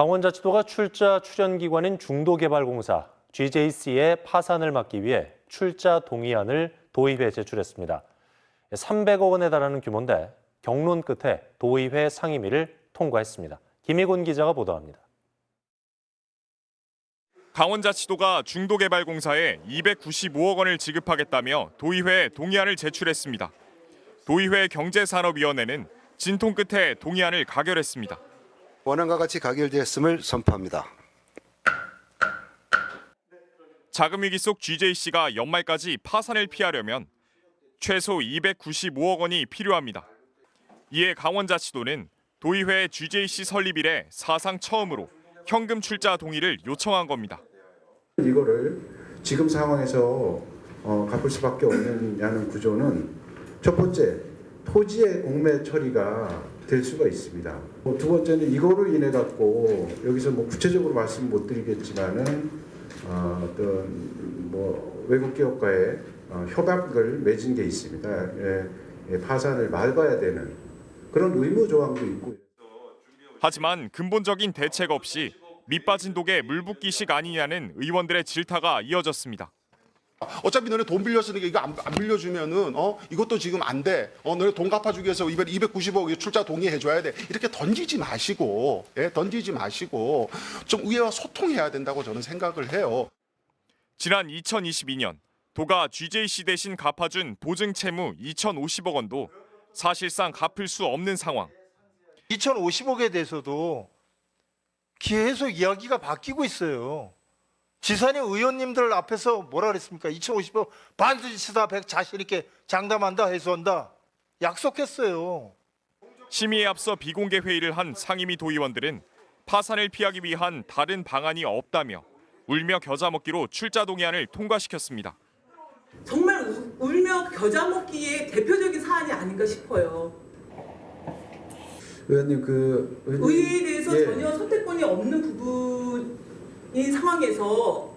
강원자치도가 출자 출연기관인 중도개발공사 GJC의 파산을 막기 위해 출자 동의안을 도의회에 제출했습니다. 300억 원에 달하는 규모인데 경론 끝에 도의회 상임위를 통과했습니다. 김희곤 기자가 보도합니다. 강원자치도가 중도개발공사에 295억 원을 지급하겠다며 도의회에 동의안을 제출했습니다. 도의회 경제산업위원회는 진통 끝에 동의안을 가결했습니다. 원안과 같이 가결되었음을 선포합니다. 자금 위기 속 GJC가 연말까지 파산을 피하려면 최소 295억 원이 필요합니다. 이에 강원자치도는 도의회 GJC 설립 이래 사상 처음으로 현금 출자 동의를 요청한 겁니다. 이거를 지금 상황에서 어, 갚을 수밖에 없느냐는 구조는 첫 번째 토지의 공매 처리가 될 수가 있습니다. 뭐두 번째는 이거로 인해 갖고 여기서 뭐 구체적으로 말씀 못 드리겠지만은 어, 어떤 뭐 외국 기업과의 어, 협약을 맺은 게 있습니다. 예, 예, 파산을 막아야 되는 그런 의무 조항도 있고. 하지만 근본적인 대책 없이 밑빠진 독에 물 붓기식 아니냐는 의원들의 질타가 이어졌습니다. 어차피 너네 돈 빌렸으니까 이거 안, 안 빌려주면은 어 이것도 지금 안 돼. 어 너네 돈 갚아주기 위해서 이번 290억 출자 동의해 줘야 돼. 이렇게 던지지 마시고 예 던지지 마시고 좀 위와 소통해야 된다고 저는 생각을 해요. 지난 2022년 도가 GJC 대신 갚아준 보증 채무 2,050억 원도 사실상 갚을 수 없는 상황. 2050억에 대해서도 계속 이야기가 바뀌고 있어요. 지산의 의원님들 앞에서 뭐라 그랬습니까? 2050억 반드시 다 백- 자신 있게 장담한다 해소한다 약속했어요. 심의에 앞서 비공개 회의를 한 상임위 도의원들은 파산을 피하기 위한 다른 방안이 없다며 울며 겨자 먹기로 출자 동의안을 통과시켰습니다. 정말 우- 울며 겨자 먹기의 대표적인 사안이 아닌가 싶어요. 의원님 그 의원님, 의회에 대해서 예. 전혀 선택권이 없는 부분 인 상황에서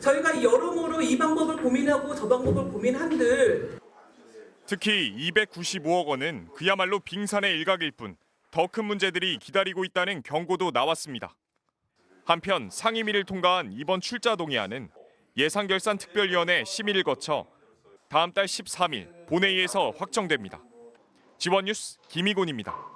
저희가 여러모로 이 방법을 고민하고 저 방법을 고민한들 특히 295억 원은 그야말로 빙산의 일각일 뿐 더 큰 문제들이 기다리고 있다는 경고도 나왔습니다. 한편 상임위를 통과한 이번 출자 동의안은 예산결산 특별위원회 심의를 거쳐 다음 달 13일 본회의에서 확정됩니다. 지원뉴스 김희곤입니다.